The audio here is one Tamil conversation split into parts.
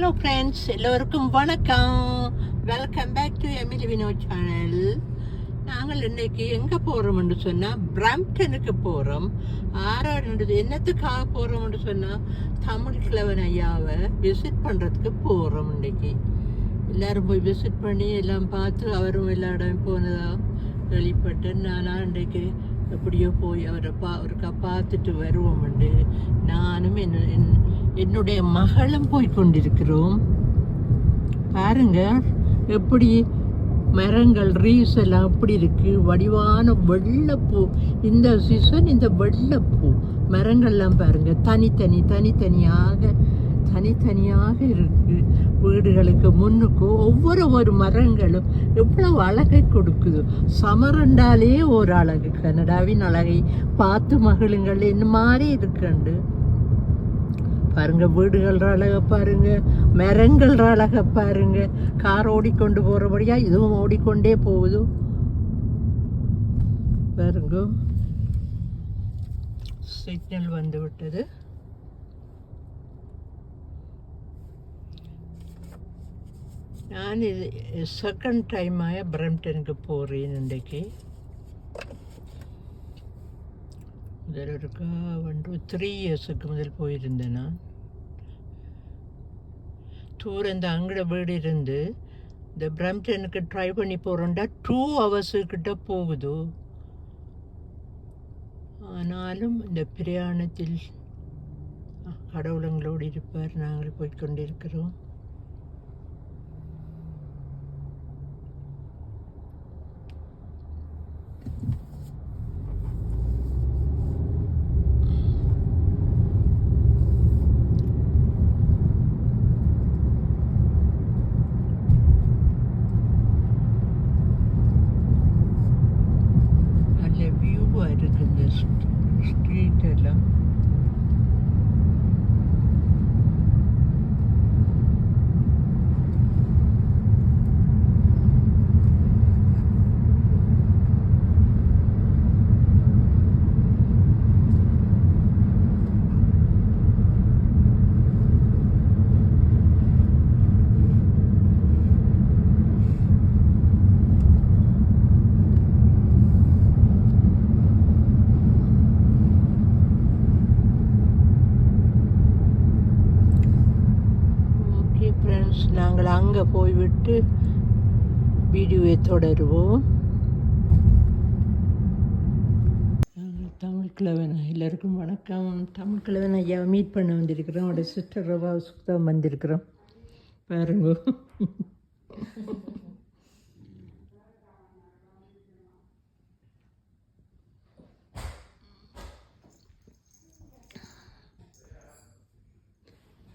ஹலோ ஃப்ரெண்ட்ஸ் எல்லோருக்கும் வணக்கம். Welcome back to Emily Vinod channel நாங்கள் இன்னைக்கு எங்கே போகிறோம்னு சொன்னால் பிரம்டனுக்கு போகிறோம் ஆறாவது என்னத்துக்காக போகிறோம்னு சொன்னால் தமிழ் கிழவன் ஐயாவை விசிட் பண்ணுறதுக்கு போகிறோம் இன்னைக்கு. எல்லாரும் போய் விசிட் பண்ணி எல்லாம் பார்த்து அவரும் எல்லா இடம் போனதா வெளிப்பட்டு நான் இன்றைக்கு எப்படியோ போய் அவரை பா ஒருக்கா பார்த்துட்டு வருவோம்ண்டு நானும் என்ன என்- என்னுடைய மகளும் போய் கொண்டிருக்கிறோம். பாருங்க எப்படி மரங்கள் ரீஸ் எல்லாம் அப்படி இருக்குது வடிவான வெள்ளப்பூ. இந்த சீசன் இந்த வெள்ளப்பூ. மரங்கள்லாம் பாருங்கள் தனித்தனி தனித்தனியாக தனித்தனியாக இருக்குது வீடுகளுக்கு முன்னுக்கும் ஒவ்வொரு ஒரு மரங்களும் எவ்வளவு அழகை கொடுக்குது. சமரண்டாலே ஒரு அழகு. கனடாவின் அழகை பார்த்து மகிழுங்கள். என்ன மாதிரி இருக்குண்டு பாருங்க வீடுகள் அழக பாருங்க மரங்கள் அழக பாருங்க. கார் ஓடிக்கொண்டு போறபடியா இதுவும் ஓடிக்கொண்டே போகுது. பாருங்க சிக்னல் வந்து விட்டது. நான் இது செகண்ட் டைமாக பிரம்டனுக்கு போகிறேன் இன்றைக்கு. முதல் ஒன் டூ த்ரீ இயர்ஸுக்கு முதல் போயிருந்தேன்? நான் தூரம் இந்த அங்கட வீடு இருந்து இந்த பிரம்டனுக்கு ட்ரை பண்ணி போகிறோம்டா டூ ஹவர்ஸுக்கிட்ட போகுது? ஆனாலும் இந்த பிரயாணத்தில் கடவுளங்களோடு இருப்பார். நாங்கள் போய்க்கொண்டிருக்கிறோம் நல்ல வியூவாக இருக்கு இந்த ஸ்ட்ரீட் எல்லாம் ஓகே ஃப்ரெண்ட்ஸ் நாங்கள் அங்கே வீடியோவை தொடருவோம். தமிழ் கிழவன் எல்லாருக்கும் வணக்கம். தமிழ் கிழவன் ஐயாவை மீட் பண்ண வந்திருக்கிறோம். அவரோட சிஸ்டர் ரவா சுத்தம் வந்திருக்கிறோம். பாருங்க.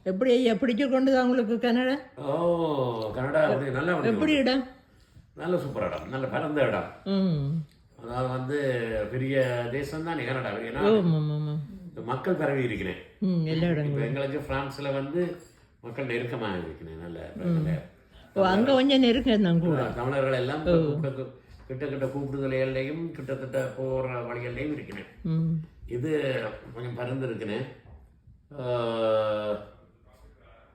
எப்படி ஐயா பிடிச்சு கொண்டு தான் உங்களுக்கு கனடா ஓ கனடா அப்படி நல்ல. எப்படி இடம்? நல்ல சூப்பர் இடம் நல்ல பரந்த இடம். அதாவது வந்து பெரிய தேசம் தான் கனடா ஏன்னா மக்கள் பரவி இருக்கிறேன். எல்லா இடங்களும். எங்களுக்கு பிரான்ஸ்ல வந்து மக்கள் நெருக்கமாக இருக்கிறேன் நல்ல அங்கே கொஞ்சம் நெருக்கம் தான் கூட. தமிழர்கள் எல்லாம் கூப்பிட்டு- கிட்ட கிட்ட கூப்பிடுதலைகள்லையும் கிட்டத்தட்ட போற வழிகள்லையும் இருக்கிறேன். இது கொஞ்சம் பறந்து இருக்கிறேன்.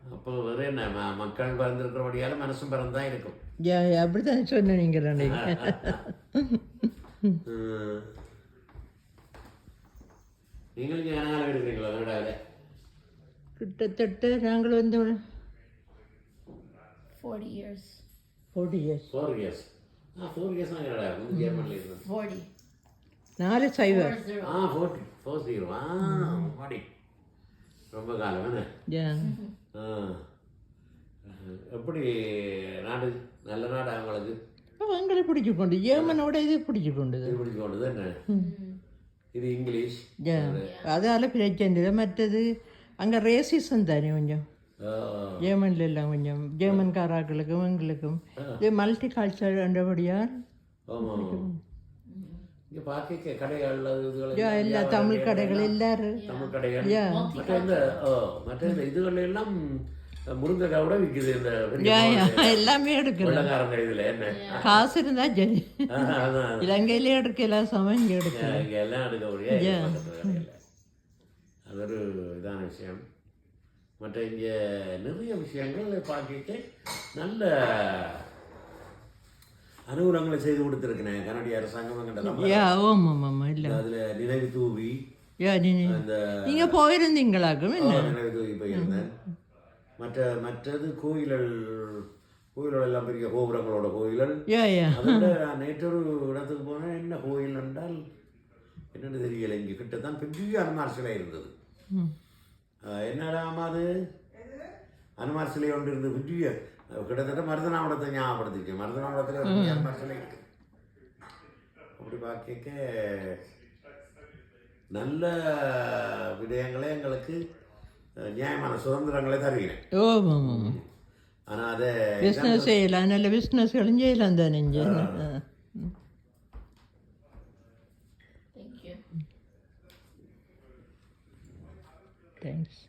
அப்போ வேறு என்ன மக்கள் பறந்துருக்கிறபடியால மனசும் பறந்து தான் இருக்கும். யா அப்படி தான் சொன்னேன் நீங்கள் அன்னைக்கு ம். நீங்களுக்கு கனகாலம் எடுக்கிறீங்களா கனடாவில் கிட்டத்தட்ட நாங்கள் வந்து 40 years. Forty years four years ஆ ஃபோர் இயர்ஸ் தான் வந்து ஜெர்மனில் இருந்தது 40. நாலு சைவர் ஆ ஃபோர்ட்டி ஃபோர் ஜீரோ ஆ மாடி ரொம்ப காலம் என்ன. எப்படி நாடு? நல்ல நாடு அவங்களுக்கு எங்களை பிடிச்சு கொண்டு ஏமனோட இது பிடிச்சு கொண்டது இது பிடிச்சு கொண்டது என்ன? இது இங்கிலீஷ். அதால் பிரச்சனை மற்றது அங்கே ரேசிசம் தானே கொஞ்சம். ஜெர்மனில் எல்லாம் கொஞ்சம் ஜெர்மன்காராக்களுக்கும் எங்களுக்கும். இது மல்டி கல்ச்சர் என்றபடியால் இங்கே பார்க்க கடைகள் எல்லா தமிழ் கடைகள் எல்லாரும். தமிழ் கடைகள். மற்ற இந்த மற்ற இந்த இதுகள் எல்லாம் முருங்கைக்காய் கூட விற்குது இந்த எல்லாமே வெள்ளக்காரங்க இதுல என்ன? காசு இருந்தா அதான் இலங்கையிலே எடுக்கலாம் சமம் இங்கே எடுக்கலாம் இங்க எல்லாம் எடுக்க முடியாது அது ஒரு இதான விஷயம். மற்ற இங்கே நிறைய விஷயங்கள் பார்க்க நல்ல அனுகூலங்களை செய்து கொடுத்துருக்கிறேன். கனடிய அரசாங்கம் இல்லை. அதில் நினைவு தூவி யா நீ அந்த நீங்கள் போயிருந்தீங்களாக்கும் நினைவு தூவி போயிருந்தேன். மற்ற மற்றது கோயில்கள் கோயில்கள் எல்லாம் பெரிய கோபுரங்களோட கோயில்கள். நான் நேற்றொரு இடத்துக்கு போனேன். என்ன கோயில் என்றால் என்னன்னு தெரியல. இங்கே கிட்ட தான் பெரிய அனுமார் சிலை இருந்தது. என்னடாமா அது? அனுமார் சிலை ஒன்று இருந்தது. பெரிய கிட்டத்தட்ட மருதனாவடத்தை ஞாபகப்படுத்திருக்கு மருதனாவடத்தில் ஒரு அப்படி பார்க்க நல்ல விடயங்களே எங்களுக்கு நியாயமான சுதந்திரங்களை தருகிறேன். ஆனால் அதை பிஸ்னஸ் செய்யலாம் நல்ல பிஸ்னஸ்களும் செய்யலாம் தானே தேங்க்ஸ்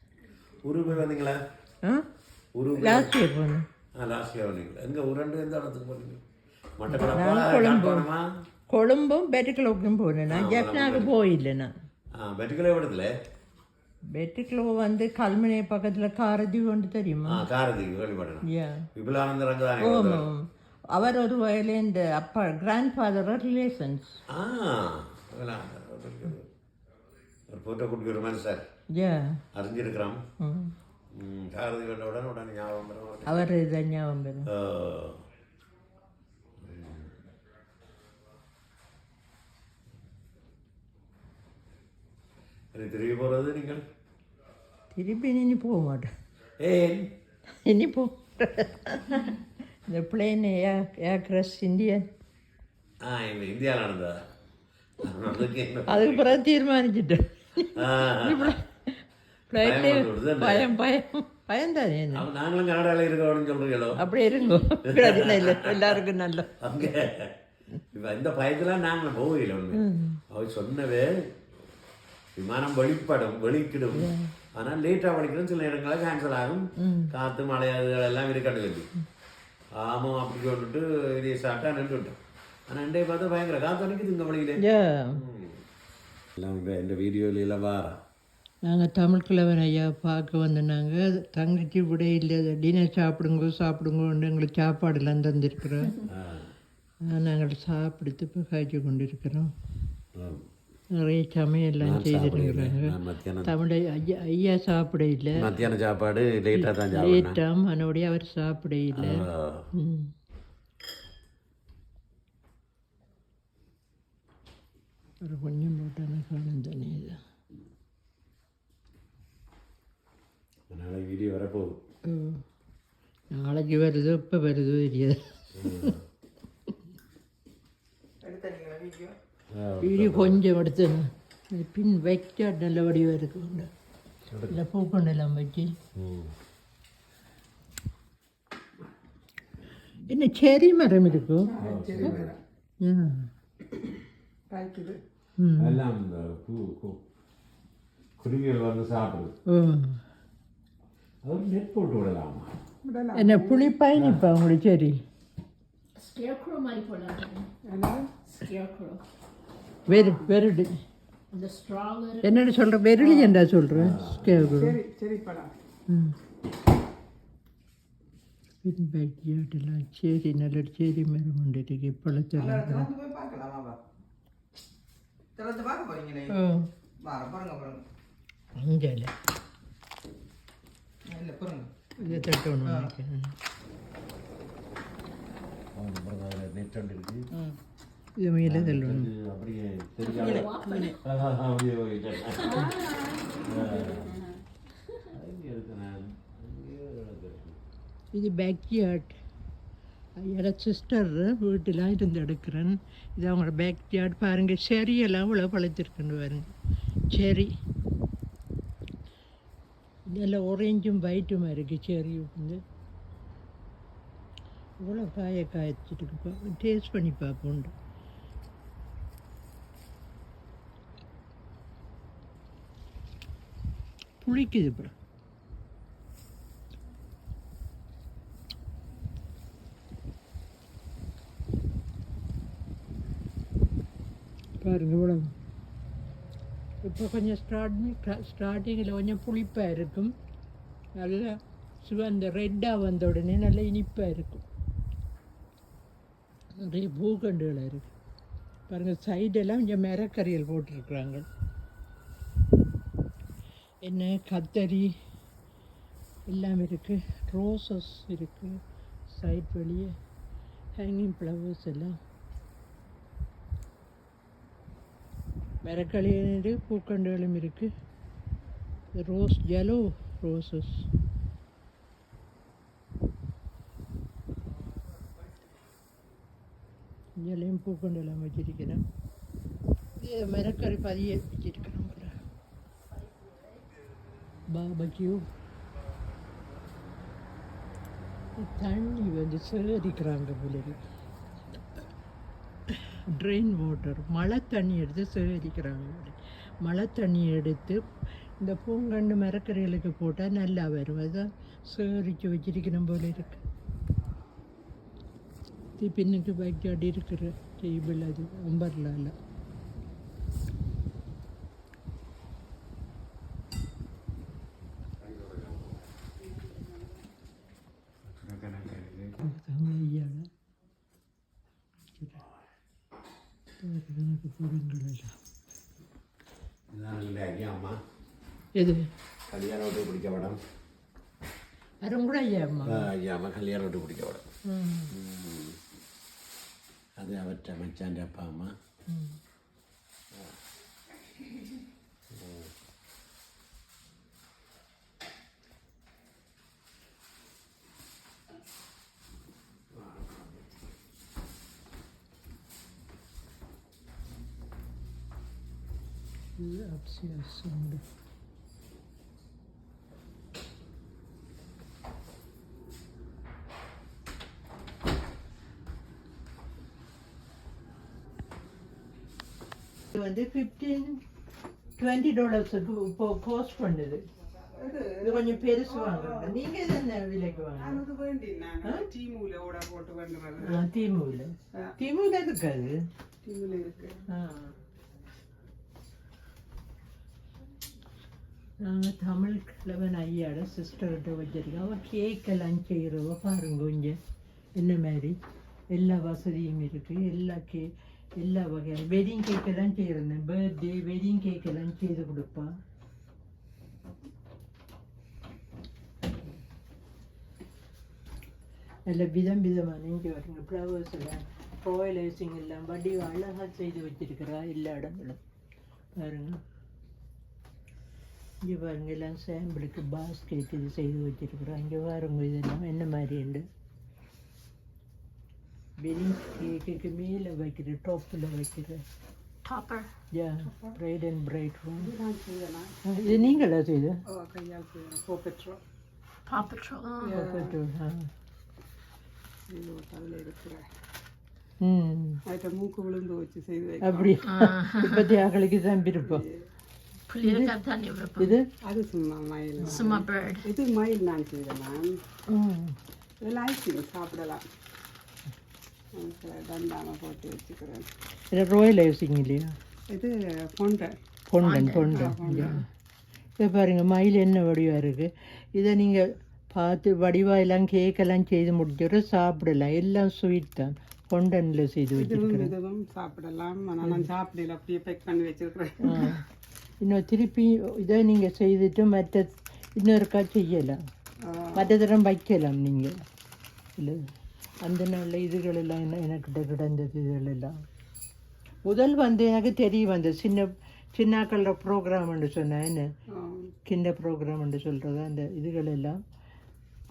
உருவு வந்தீங்களா லாஸ்ட் இயர் போனேன். லாஸ்ட் இயர் வந்தீங்களா எங்கே உருண்டு எந்த இடத்துக்கு போனீங்க மட்டக்களப்பா கொழும்பும் பெட்டுக்கிழவுக்கும் போனேன் நான் ஜப்னாவுக்கு போயில்லை நான் வெட்டுக்கலை இடத்துல பெட்டுக்கிழவு வந்து கல்முனை பக்கத்தில் காரதி கொண்டு தெரியுமா ஆ காரதிக்கு கேள்விப்பட்டேன் விபுலானந்த ரங்கதானே அவர் ஒரு வயலில் இந்த அப்பா கிராண்ட் ஃபாதரோட ரிலேஷன்ஸ் ஒரு போட்டோ கொடுக்குற மாதிரி சார் யா அறிஞ்சிருக்கிறோம் ம் ம், காரதி கண்ட உடனே உடனே ஞாபகம் வரும். அவர் இதை ஞாபகம் வரும் ஆ. இனி திரும்பி போகிறது நீங்கள் திருப்பி இனி போக மாட்டேன் ஏன் இனி போ இந்த பிளேன் ஏர் ஏர்க்ரஸ் இந்தியன் ஆ இந்த இந்தியாவில் நடந்ததா அதுக்கு என்ன அதுக்கு பிறகு தீர்மானிச்சிட்டேன் பயம். பயம். நாங்களும் கனடாவில் இருக்கோம்னு சொல்கிறீங்களோ அப்படி இருங்கோ. இல்லை எல்லாருக்கும் நல்ல. அங்க இப்ப இந்த பயத்துல நாங்களும் போகல ஒண்ணு. அவர் சொன்னவே விமானம் வெளிப்படும் வெளிக்கிடும். ஆனா லேட்டா வலிக்கிடும் சில நேரங்களில் கேன்சல் ஆகும். காத்து மழை எல்லாம் இருக்கட்டும் சொல்லி. ஆமா அப்படி சொல்லிட்டு இதை சாப்பிட்டா நின்றுட்டோம் ஆனா இன்றைய பார்த்தா பயங்கர காத்து அடிக்குது இந்த வழியில யா. எல்லாம் இந்த இந்த வீடியோல எல்லாம் வாரா. நாங்கள் தமிழ் கிழவன் ஐயா பார்க்க வந்து நாங்கள் தங்கச்சி விட இல்லை டின்னர் சாப்பிடுங்க சாப்பிடுங்கன்னு எங்களுக்கு சாப்பாடெல்லாம் தந்திருக்கிறோம். நாங்கள் சாப்பிடுத்து இப்போ காய்ச்சி கொண்டிருக்கிறோம் நிறைய சமையல்லாம் செய்திருக்கிறாங்க. தமிழ் ஐயா ஐயா சாப்பிட இல்லை. மத்தியான சாப்பாடு லேட்டாக தான் லேட்டாம் அதனுடைய அவர் சாப்பிட இல்லை. ஒரு கொஞ்சம் போட்டான காலம் தானே இது அதனால வீடியோ வரப்போகுது. நாளைக்கு வருதோ இப்போ வருதோ தெரியாது வீடியோ கொஞ்சம் எடுத்தேன் இது பின் வைக்க நல்ல வடிவாக இருக்கு இல்லை பூக்கொண்டெல்லாம் வச்சு. என்ன செரி மரம் இருக்கும் எல்லாம் குருவிகள் வந்து சாப்பிடுது அவர் நெட் போட்டு விடலாமா? என்ன புளிப்பாய் நிற்பா உங்களுக்கு சரி. வெறு வேறு என்னென்னு சொல்கிற வெறுளி என்றா சொல்கிறேன் ம். பின் பேக்கியாட்டெல்லாம் சரி நல்ல சரி மரம் கொண்டு இருக்கு. பழத்தெல்லாம் திறந்து பார்க்க பாருங்க பாருங்க பாருங்க இதை தட்டணும் நினைக்கிறேன் நெட் ஒன்று இருக்கு இது மேலே இது அப்படியே தெரியாம அப்படியே போயிட்டேன். இது பேக்யார்ட் என்னோட சிஸ்டர் வீட்டில் இருந்து எடுக்கிறேன் இது அவங்களோட பேக்யார்ட் பாருங்கள் செரியெல்லாம் இவ்வளோ பழுத்திருக்குன்னு பாருங்க செரி நல்ல ஒரேஞ்சும் ஒயிட்டுமா இருக்குது செரி வந்து இவ்வளோ காய காய்ச்சிட்டு டேஸ்ட் பண்ணி பார்ப்போம் புளிக்குது அப்புறம் பாருங்க இவ்வளோ இப்போ கொஞ்சம் ஸ்டார்ட் ஸ்டார்டிங்கில் கொஞ்சம் புளிப்பாக இருக்கும் நல்லா சிவந்த ரெட்டாக வந்த உடனே நல்லா இனிப்பாக இருக்கும் நிறைய பூக்கண்டுகள் இருக்குது பாருங்கள் சைடெல்லாம் கொஞ்சம் மரக்கறிகள் போட்டிருக்குறாங்க என்ன கத்தரி எல்லாம் இருக்குது ரோசஸ் இருக்குது சைட் வெளியே ஹேங்கிங் ஃப்ளவர்ஸ் எல்லாம் மரக்களியிடு பூக்கண்டுகளும் இருக்குது ரோஸ் yellow ரோசஸ் இங்கேயும் பூக்கண்டெல்லாம் வச்சிருக்கிறேன் இது மரக்கறி பதிய வச்சிருக்கிறேன் போல. பாபக்யூ தண்ணி வந்து சேகரிக்கிறாங்க போல இருக்கு. ட்ரெயின் வாட்டர் மழை தண்ணி எடுத்து சேகரிக்கிறாங்க மழை தண்ணி எடுத்து இந்த பூங்கண்டு மரக்கறிகளுக்கு போட்டால் நல்லா வரும். அதான் சேகரித்து வச்சிருக்கணும் போல இருக்கு. இது பின்னுக்கு பேக்யார்டு இருக்கிற டேபிள் அது அம்பர்லால ஐயால கணக்கு பொருங்கள் எல்லாம் இதுதான் எங்களுடைய ஐயா அம்மா எது கல்யாணம் விட்டு பிடிக்க படம் அரும் கூட ஐயா அம்மா ஐயா அம்மா கல்யாணம் விட்டு பிடிக்க படம் ம். அது அவற்றை மச்சாൻ്റെ அப்பா அம்மா ம். இது அப்சியாசம் இது வந்து ஃபிஃப்டீன் டுவெண்ட்டி டாலர்ஸுக்கு இப்போ போஸ்ட் பண்ணுது. இது கொஞ்சம் பெருசு வாங்குறாங்க. நீங்க என்ன விலைக்கு வாங்க ஓட போட்டு தீமுவில் தீமுவில் இருக்காது இருக்கு. நாங்கள் தமிழ் கிழவன் ஐயாட சிஸ்டர்கிட்ட வச்சிருக்கோம். அவள் கேக்கெல்லாம் செய்கிறவ பாருங்க கொஞ்சம். என்ன மாதிரி? எல்லா வசதியும் இருக்குது எல்லா கே எல்லா வகையான வெட்டிங் கேக் எல்லாம் செய்கிறேன் பர்த்டே வெட்டிங் கேக் எல்லாம் செய்து கொடுப்பா. நல்ல விதம் விதமான இங்கே வருங்க ஃப்ளவர்ஸ் எல்லாம் ரோயலைசிங் எல்லாம் வடி அழகாக செய்து வச்சிருக்கிறா எல்லா இடங்களும். பாருங்க. இங்கே பாருங்க எல்லாம் சாம்பிளுக்கு பாஸ்கெட் இது செய்து வச்சிருக்கிறோம் இங்கே பாருங்க இதெல்லாம் என்ன மாதிரி உண்டு? வெட்டிங் கேக்குக்கு மேலே வைக்கிற டாப்பில் வைக்கிற Topper. Yeah bright and bright room இது நீங்களா செய்து மூக்கு விழுந்து வச்சு செய்து வைக்க அப்படி இப்பத்தி ஆக்களுக்கு தான் விருப்பம். இது அது சும்மா மயில் bird. இது மயில் நான் செய்தேன் நான் ம் இதெல்லாம் ஐஸ்கிரீம் சாப்பிடலாம் தண்டாமல் போட்டு வச்சுக்கிறேன். இது ரோயல் ஐசிங் இல்லையா இது பொண்டை பொண்டன் பொண்டன் இதை பாருங்க மயில் என்ன வடிவாக இருக்குது இதை நீங்கள் பார்த்து வடிவாக எல்லாம் கேக்கெல்லாம் செய்து முடிச்சிட சாப்பிடலாம். எல்லாம் ஸ்வீட் தான். பொண்டனில் செய்து வச்சிருக்கிறேன். இதுவும் சாப்பிடலாம். நான் சாப்பிடல அப்படியே பேக் பண்ணி வச்சிருக்கிறேன். இன்னும் திருப்பி இதை நீங்கள் செய்துட்டு மற்ற இன்னொருக்கா செய்யலாம். மற்ற தரம் வைக்கலாம் நீங்கள் இல்லை? அந்த நாளில் இதுகள் எல்லாம் என்ன எனக்கிட்ட கிடந்தது இதுகள் எல்லாம் முதல் வந்து எனக்கு தெரிய வந்தது. சின்ன சின்னாக்கள ப்ரோக்ராம்னு சொன்னேன் என்ன? கிண்ட ப்ரோக்ராம்னு சொல்கிறது அந்த இதுகள் எல்லாம்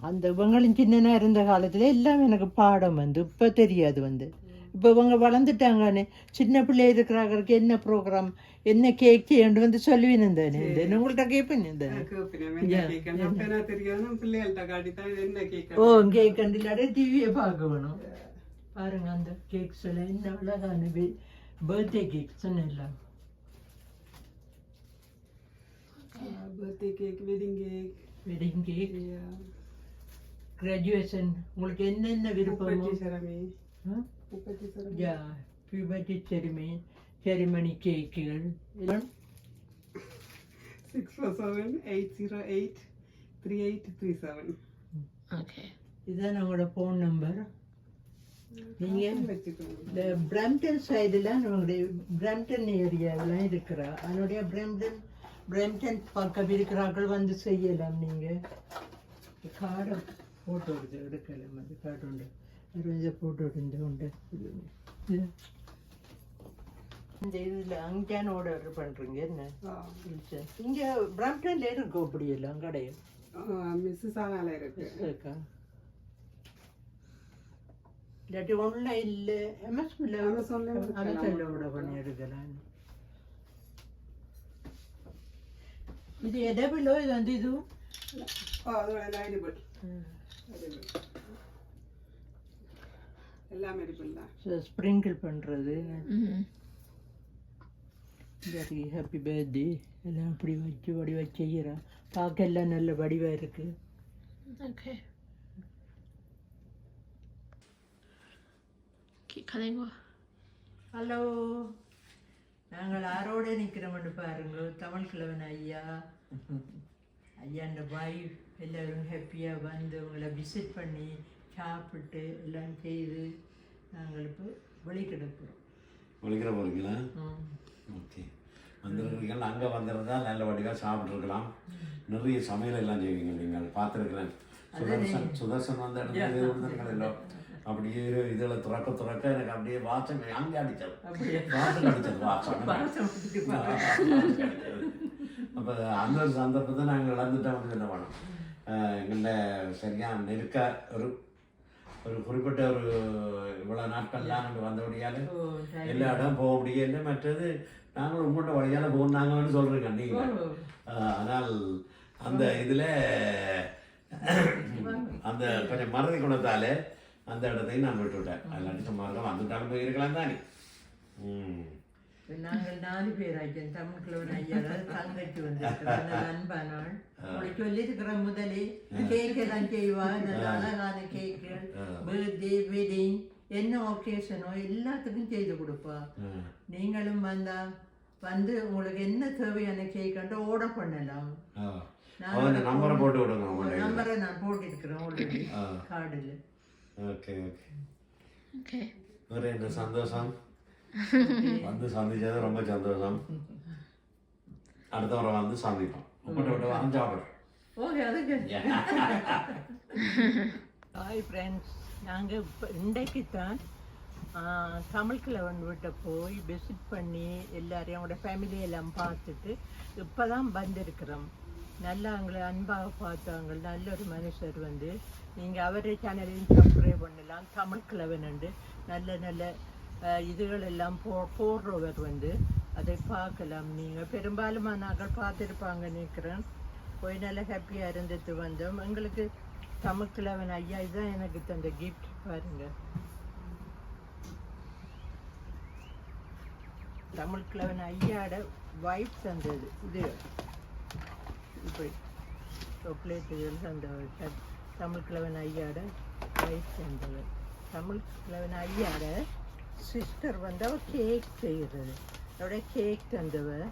அந்த இவங்களும் சின்னனா இருந்த காலத்தில் எல்லாம் எனக்கு பாடம் வந்து இப்போ தெரியாது வந்து. இப்போ இவங்க வளர்ந்துட்டாங்கன்னு சின்ன பிள்ளை இருக்கிறாங்களுக்கு என்ன ப்ரோக்ராம் என்ன கேக் செய்யணும் வந்து சொல்லுவேன் தானே. இந்த உங்கள்கிட்ட கேட்பேன் ஓ கேக் கண்டில்லாட டிவியை பார்க்க வேணும் பாருங்க அந்த கேக்ஸ் எல்லாம் என்ன அழகான பர்த்டே கேக்ஸ் எல்லாம் birthday cake wedding cake wedding cake graduation உங்களுக்கு என்னென்ன விருப்பமோ. முப்பத்தி சிரமி ஆ? முப்பத்தி சிரமி யா பியூபர்ட்டி செரிமி செரிமனி கேக்குகள். Six four seven eight zero eight three eight three seven Okay. இதுதான் நம்மளோட ஃபோன் நம்பர் நீங்கள் இந்த பிரம்டன் சைடில் நம்மளுடைய பிரம்டன் ஏரியாவெலாம் இருக்கிறா அதனுடைய பிரம்டன் பிரம்டன் பக்கம் இருக்கிறார்கள் வந்து செய்யலாம் நீங்கள் கார்டை ஃபோட்டோ எடுத்து எடுக்கலாம். அது கார்டு கொஞ்சம் ஃபோட்டோ எடுத்து உண்டு. இந்த இதில் அங்கேயான ஆர்டர் பண்ணுறீங்க என்ன இங்கே பிரம்டன்ல இருக்கும் அப்படி எல்லாம் கடையும் மிஸ்ஸஸ் ஆனால இருக்கு இருக்கா இல்லாட்டி ஆன்லைனில் அமேசானில் எடுக்கலாம். அமேசானில் கூட பண்ணி எடுக்கலாம் இது எடபிளோ இது வந்து இதுவும் ஓ அது எல்லாம் எடிபிள் எல்லாம் தான். ஸ்ப்ரிங்கிள் பண்ணுறது. இல்லாட்டி ஹாப்பி பர்த்டே எல்லாம் அப்படி வச்சு வடிவா செய்கிறா பார்க்க எல்லாம் நல்ல வடிவாக இருக்குது cutting. ஹலோ நாங்கள் ஆரோட நிற்கிறோம்னு பாருங்க தமிழ் கிழவன் ஐயா. ஐயாண்ட வைஃப் எல்லோரும் ஹாப்பியாக வந்து உங்களை விசிட் பண்ணி சாப்பிட்டு எல்லாம் செய்து நாங்கள் இப்போ வெளி கிடக்கிறோம் ஒழிக்கிற போகிறீங்களா ஓகே. வந்துருக்கீங்க அங்கே வந்திருந்தா நல்ல வடிவாக சாப்பிட்ருக்கலாம் நிறைய சமையல் எல்லாம் செய்வீங்க நீங்கள் பார்த்துருக்கிறேன். சுதர்சன் சுதர்சன் வந்த இடத்துல அப்படியே இதில் துறக்க துறக்க எனக்கு அப்படியே வாசம் அங்கே அடித்தது. வாசம் அடித்தது வாசம் அப்போ அந்த ஒரு சந்தர்ப்பத்தை நாங்கள் இழந்துட்டோம்னு என்ன பண்ணோம் எங்கள்ட சரியான நெருக்க ஒரு ஒரு குறிப்பிட்ட ஒரு இவ்வளோ நாட்கள்லாம் வந்தபடியால் ஓ எல்லா இடம் போக முடியல. மற்றது நாங்கள் உங்கள்கிட்ட வழியால் போனாங்கன்னு சொல்கிறீங்க நீங்கள் ஆனால் அந்த இதில் அந்த கொஞ்சம் மறதி குணத்தால் அந்த இடத்தையும் நான் விட்டுவிட்டேன் அதில் சும்மா இருக்க வந்துட்டாலும் போயிருக்கலாம் தானே. ம். நாங்கள் நாலு பேர் ஆச்சு தமிழ் கிழவன் ஐயா தங்கச்சி வந்து அன்பானாள் சொல்லியிருக்கிற முதலே கேக் எல்லாம் செய்வா நல்ல அழகான கேக்குகள் பர்த்டே வெட்டிங் என்ன ஒகேஷனோ எல்லாத்துக்கும் செய்து கொடுப்பா. நீங்களும் வந்தா வந்து உங்களுக்கு என்ன தேவையான கேக் ஆர்டர் பண்ணலாம் நம்பரை போட்டு விடுங்க நம்பரை நான் போட்டிருக்கிறேன் ஆல்ரெடி. கார்டில் ஓகே ஓகே Okay. வேறு என்ன சந்தோஷம் வந்து சந்திச்சது ரொம்ப சந்தோஷம் அடுத்த முறை வந்து சந்திப்போம் உங்கள்கிட்ட விட்டு வாங்க சாப்பிடுறோம் ஓகே அதுக்கு. ஹாய் ஃப்ரெண்ட்ஸ் நாங்கள் இப்போ இன்றைக்கு தான் தமிழ் கிழவன் வீட்டை போய் விசிட் பண்ணி எல்லாரையும் அவங்களோட ஃபேமிலி எல்லாம் பார்த்துட்டு இப்போ தான் வந்திருக்கிறோம். நல்லா அவங்கள அன்பாக பார்த்தாங்க நல்ல ஒரு மனுஷர் வந்து நீங்கள் அவரே சேனலையும் சப்ஸ்கிரைப் பண்ணலாம். தமிழ் கிழவன் உண்டு. நல்ல நல்ல இதுகள் எல்லாம் போ போடுறவர் வந்து அதை பார்க்கலாம். நீங்கள் பெரும்பாலும் நாங்கள் பார்த்துருப்பாங்க நினைக்கிறேன். போய் நல்லா ஹாப்பியாக இருந்துட்டு வந்தோம். எங்களுக்கு தமிழ்கிழவன் ஐயா இதுதான் எனக்கு தந்த கிஃப்ட் பாருங்க. தமிழ்கிழவன் ஐயாட வைஃப் தந்தது. இது இப்படி சாக்லேட்டுகள் தந்தவர் தமிழ்கிழவன் ஐயாட வைஃப் தந்தவர். தமிழ்கிழவன் ஐயாட சிஸ்டர் வந்து அவள் கேக் செய்கிறது அவட கேக் தந்தவர்.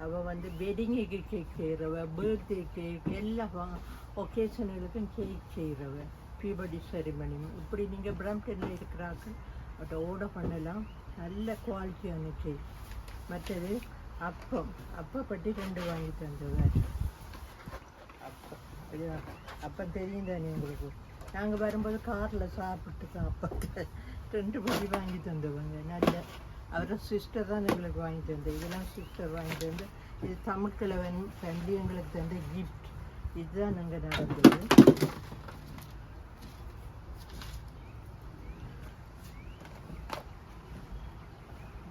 அவள் வந்து வெட்டிங்குக்கு கேக் செய்கிறவ பர்த்டே கேக் எல்லா ஒகேஷனுக்கும் கேக் செய்கிறவ பீபடி செரிமனி இப்படி நீங்கள் பிரம்டனில் இருக்கிறாக்கள் அதை ஆர்டர் பண்ணலாம். நல்ல குவாலிட்டியான கேக் மற்றது அப்பம். அப்பப்பட்டி ரெண்டு வாங்கி தந்துவார். அப்பம். இது அப்பம் தெரியும் தானே உங்களுக்கு? நாங்கள் வரும்போது காரில் சாப்பிட்டு சாப்பிட்டு ரெண்டு பட்டி வாங்கி தந்துவாங்க. நல்ல அவரோட சிஸ்டர் தான் எங்களுக்கு வாங்கி தந்தது இதெல்லாம் சிஸ்டர் வாங்கி தந்து இது தமிழ்கிழவன் ஃபேமிலி எங்களுக்கு தந்த கிஃப்ட் இதுதான் நாங்கள் நடந்தது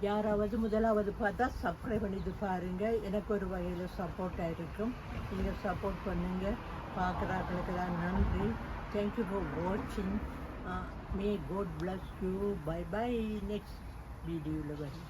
யாராவது முதலாவது பார்த்தா சப்ஸ்கிரைப் பண்ணிட்டு பாருங்கள் எனக்கு ஒரு வகையில் சப்போர்ட்டாக இருக்கும் நீங்கள் சப்போர்ட் பண்ணுங்கள் பார்க்குறாங்களுக்கெல்லாம் நன்றி தேங்க்யூ ஃபார் வாட்சிங் may God bless you bye bye next வீடியோவில் வரும்